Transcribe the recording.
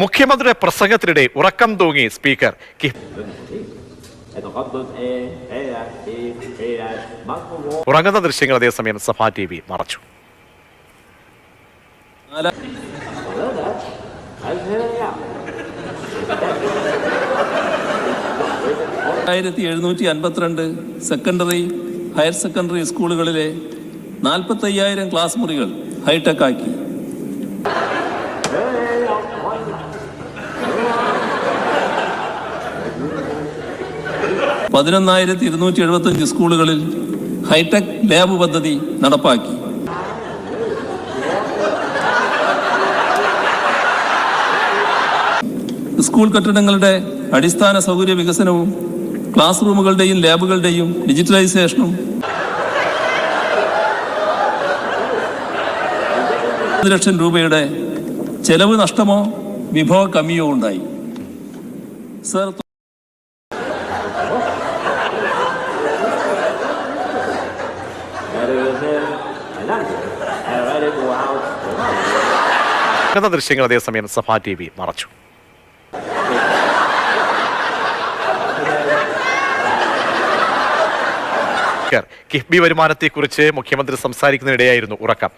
മുഖ്യമന്ത്രിയുടെ പ്രസംഗത്തിനിടെ ഉറക്കം തൂങ്ങി സ്പീക്കർ ഉറങ്ങുന്ന ദൃശ്യങ്ങൾ അതേസമയം സഭാ ടി വി മറച്ചു. ആയിരത്തി എഴുന്നൂറ്റി അൻപത്തിരണ്ട് സെക്കൻഡറി ഹയർ സെക്കൻഡറി സ്കൂളുകളിലെ നാൽപ്പത്തയ്യായിരം ക്ലാസ് മുറികൾ ഹൈടെക് ആക്കി. പതിനൊന്നായിരത്തി ഇരുന്നൂറ്റി എഴുപത്തഞ്ച് സ്കൂളുകളിൽ ഹൈടെക് ലാബ് പദ്ധതി നടപ്പാക്കി. സ്കൂൾ കെട്ടിടങ്ങളുടെ അടിസ്ഥാന സൗകര്യ വികസനവും ക്ലാസ് റൂമുകളുടെയും ലാബുകളുടെയും ഡിജിറ്റലൈസേഷനും ലക്ഷം രൂപയുടെ ചെലവ് നഷ്ടമോ വിഭവ കമ്മിയോ ഉണ്ടായി. സർ ഉറങ്ങുന്ന ദൃശ്യങ്ങൾ അതേസമയം സഭാ ടി വി മറച്ചു. കിഫ്ബി വരുമാനത്തെക്കുറിച്ച് മുഖ്യമന്ത്രി സംസാരിക്കുന്നതിനിടെയായിരുന്നു ഉറക്കം.